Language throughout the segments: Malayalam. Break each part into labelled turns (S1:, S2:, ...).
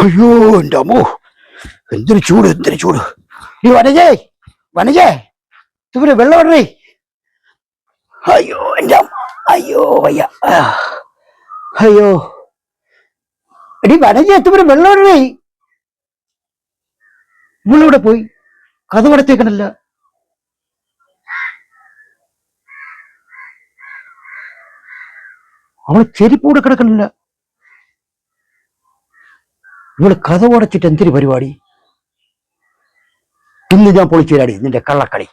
S1: അയ്യോ എന്റെ അമ്മോ. എന്തൊരു ചൂട് എന്തൊരു ചൂട്. ഈ വനജേ വനജേ ഇതുപോലെ വെള്ളം ഇടണേ. അയ്യോ എന്റെ അമ്മ അയ്യോ വയ്യ. അയ്യോ. എടി വനജേ എത്തുപോലെ വെള്ളം ഇടണേ. ഇവളിവിടെ പോയി കഥ കടത്തേക്കണല്ല അവൾ ചെരിപ്പൂടെ കിടക്കണില്ല. ഇവൾ കഥ ഉടച്ചിട്ട് എന്തൊരു പരിപാടി? ഇന്ന് ഞാൻ പൊളിച്ചുതരാടി നിന്റെ കള്ളക്കളി.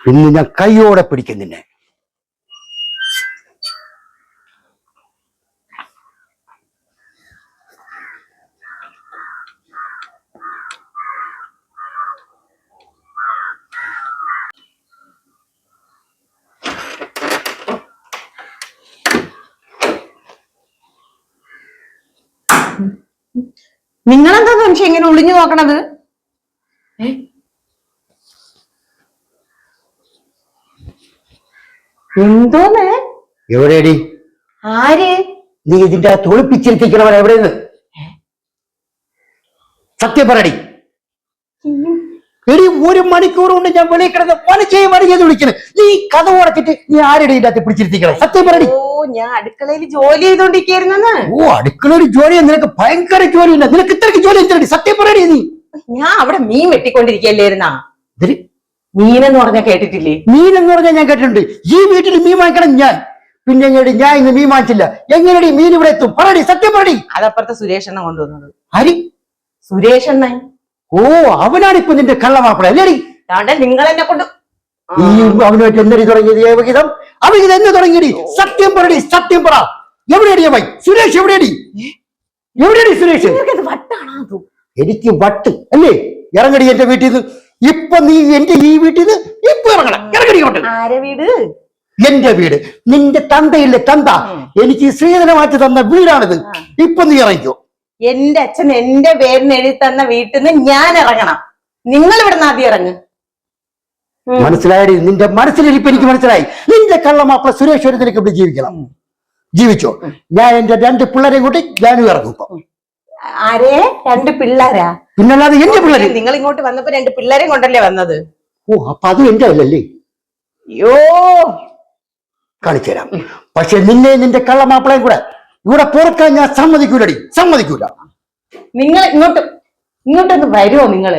S1: ഇന്ന് ഞാൻ കൈയോടെ പിടിക്കും നിന്നെ.
S2: നിങ്ങളെന്താ നിമിഷം ഇങ്ങനെ ഒളിഞ്ഞു നോക്കണത്? എന്തോന്ന്?
S1: എവിടെയടി
S2: ആര്?
S1: നീ ഇതിന്റെ അകത്ത് ഒളിപ്പിച്ചിരുത്തിക്കണവൻ എവിടെയെന്ന് സത്യം പറയടി. ഒരു മണിക്കൂർ കൊണ്ട് ഞാൻ വെളിയിൽ കിടന്ന് മണി ചെയ്ത് വിളിക്കണേ. നീ കഥ ഉടച്ചിട്ട് നീ ആരുടെ ഇതിന്റെ അകത്ത് പിടിച്ചിരുത്തിക്കണേ? സത്യം പറഞ്ഞു
S2: ഓ ഞാൻ അടുക്കളയിൽ ജോലി ചെയ്തോണ്ടിരിക്കുന്നു
S1: ഓ അടുക്കളയിൽ ജോലി നിനക്ക് ഭയങ്കര ജോലി ഉണ്ട് നിനക്ക് ഇത്രയ്ക്ക് ജോലി എന്തിനടി? സത്യം പറയടി നീ.
S2: ഞാൻ അവിടെ മീൻ വെട്ടിക്കൊണ്ടിരിക്കല്ലായിരുന്നാ മീനെന്ന് പറഞ്ഞ കേട്ടിട്ടില്ലേ?
S1: മീൻ എന്ന് പറഞ്ഞാൽ ഞാൻ കേട്ടിട്ടുണ്ട്. ഈ വീട്ടിൽ മീൻ വാങ്ങിക്കണം ഞാൻ. പിന്നെ ഞാൻ ഇന്ന് മീൻ വാങ്ങിച്ചില്ല. എങ്ങനെയാണ് മീൻ ഇവിടെ എത്തും? പറയടി സത്യം പറയടി.
S2: അതപ്പുറത്തെ സുരേഷ് എണ്ണ കൊണ്ടുവന്നത്.
S1: ഹരി
S2: സുരേഷ് എണ്ണ
S1: ഓ അവനാണ് ഇപ്പൊ നിന്റെ കള്ളമാപ്പിള. അല്ലേടി
S2: നിങ്ങൾ എന്നെ കൊണ്ട്.
S1: ഈ അവനുമായിട്ട് എന്തടി തുടങ്ങിയത് ഏവഹിതം അവഹിതം എന്ന് തുടങ്ങിയടി. സത്യം പറയടി സത്യം പറ. എവിടെയടി അവൻ? സുരേഷ് എവിടെയടി? എവിടെയടി സുരേഷ്? എനിക്ക് വട്ട് അല്ലേ? ഇറങ്ങടി എന്റെ വീട്ടിൽ നിന്ന് ഇപ്പൊ നീ എന്റെ ഈ വീട്ടിൽ നിന്ന് ഇപ്പൊ ഇറങ്ങണം. ഇറങ്ങടി
S2: വീട്?
S1: എന്റെ വീട്. നിന്റെ തന്തയില്ലേ തന്ത? എനിക്ക് ശ്രീധനമാറ്റി തന്ന വീടാണിത്. ഇപ്പൊ നീ ഇറങ്ങിക്കോ.
S2: എന്റെ അച്ഛൻ എന്റെ പേരിന് എഴുതി തന്ന വീട്ടിൽ നിന്ന് ഞാൻ ഇറങ്ങണം. നിങ്ങൾ ഇവിടെ നിന്ന് ആദ്യം ഇറങ്ങ്. മനസ്സിലായത്
S1: മനസ്സിലായടി? നിന്റെ മനസ്സിലിരിപ്പ് എനിക്ക് മനസ്സിലായി. നിന്റെ കള്ളമാപ്പിള സുരേഷ് ഒരു നിനക്ക് ഇവിടെ ജീവിക്കണം. ജീവിച്ചോ? ഞാൻ എന്റെ രണ്ട് പിള്ളേരെയും കൂട്ടി ഞാനും ഇറങ്ങും
S2: ആരെ? രണ്ട് പിള്ളേരാ?
S1: പിന്നല്ലാതെ എന്റെ പിള്ളേരെ.
S2: നിങ്ങൾ ഇങ്ങോട്ട് വന്നപ്പോ രണ്ട് പിള്ളേരെയും കൊണ്ടല്ലേ വന്നത്?
S1: ഓ അപ്പൊ അതും എന്റെ അല്ലല്ലേ?
S2: അയ്യോ.
S1: കാണിച്ചു തരാം പക്ഷെ നിന്നെ നിന്റെ കള്ളമാപ്പിളയും കൂടെ ഇവിടെ പുറക്കാൻ ഞാൻ സമ്മതിക്കൂലടി സമ്മതിക്കൂല.
S2: നിങ്ങൾ ഇങ്ങോട്ട് ഇങ്ങോട്ടൊന്ന് വരുമോ നിങ്ങൾ?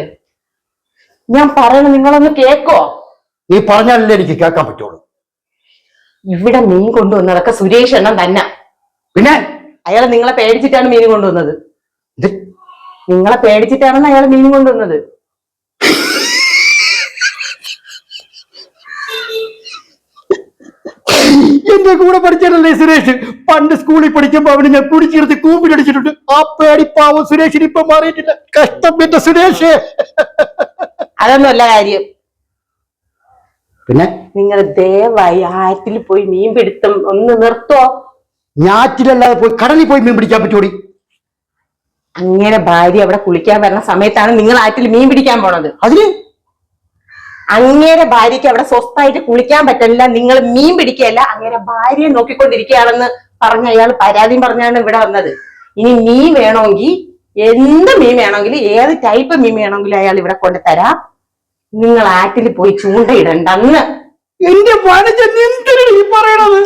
S2: ഞാൻ പറയണ നിങ്ങളൊന്ന് കേക്കോ?
S1: നീ പറഞ്ഞാലല്ലേ എനിക്ക് കേൾക്കാൻ പറ്റുള്ളൂ.
S2: ഇവിടെ മീൻ കൊണ്ടുവന്നതൊക്കെ സുരേഷ് എണ്ണം തന്നെ.
S1: പിന്നെ?
S2: അയാൾ നിങ്ങളെ പേടിച്ചിട്ടാണ് മീൻ കൊണ്ടുവന്നത്. നിങ്ങളെ പേടിച്ചിട്ടാണെന്ന് അയാൾ മീൻ കൊണ്ടുവന്നത്.
S1: എന്റെ കൂടെ പഠിച്ചതല്ലേ സുരേഷ്? പണ്ട് സ്കൂളിൽ പഠിക്കുമ്പോ അവന് ഞാൻ കുടിച്ചിരുത്തി കൂമ്പിലടിച്ചിട്ടുണ്ട് ആ പേടി പാവം സുരേഷിന് ഇപ്പൊ മാറിയിട്ടില്ല. കഷ്ടം എന്റെ സുരേഷ്.
S2: അതൊന്നുമല്ല കാര്യം.
S1: പിന്നെ?
S2: നിങ്ങൾ ദയവായി ആറ്റിൽ പോയി മീൻ പിടുത്തം ഒന്ന് നിർത്തോ.
S1: ഞാറ്റിലല്ലാതെ പോയി കടലിൽ പോയി മീൻ പിടിക്കാൻ പറ്റൂടി
S2: അങ്ങനെ ഭാര്യ അവിടെ കുളിക്കാൻ വരുന്ന സമയത്താണ് നിങ്ങൾ ആറ്റിൽ മീൻ പിടിക്കാൻ പോണത്.
S1: അതിന്?
S2: അങ്ങേരെ ഭാര്യയ്ക്ക് അവിടെ സ്വസ്ഥായിട്ട് കുളിക്കാൻ പറ്റില്ല നിങ്ങൾ മീൻ പിടിക്കുകയല്ല അങ്ങേരെ ഭാര്യയെ നോക്കിക്കൊണ്ടിരിക്കുകയാണെന്ന് പറഞ്ഞ അയാൾ പരാതിയും പറഞ്ഞാണ് ഇവിടെ വന്നത്. ഇനി മീൻ വേണമെങ്കിൽ എന്ത് മീൻ വേണമെങ്കിലും ഏത് ടൈപ്പ് മീൻ വേണമെങ്കിലും അയാൾ ഇവിടെ കൊണ്ട് തരാം. നിങ്ങൾ ആറ്റിൽ പോയി ചൂണ്ടയിടണ്ടെന്ന്.
S1: എന്റെ എന്തിനാണ് ഈ പറയണത്?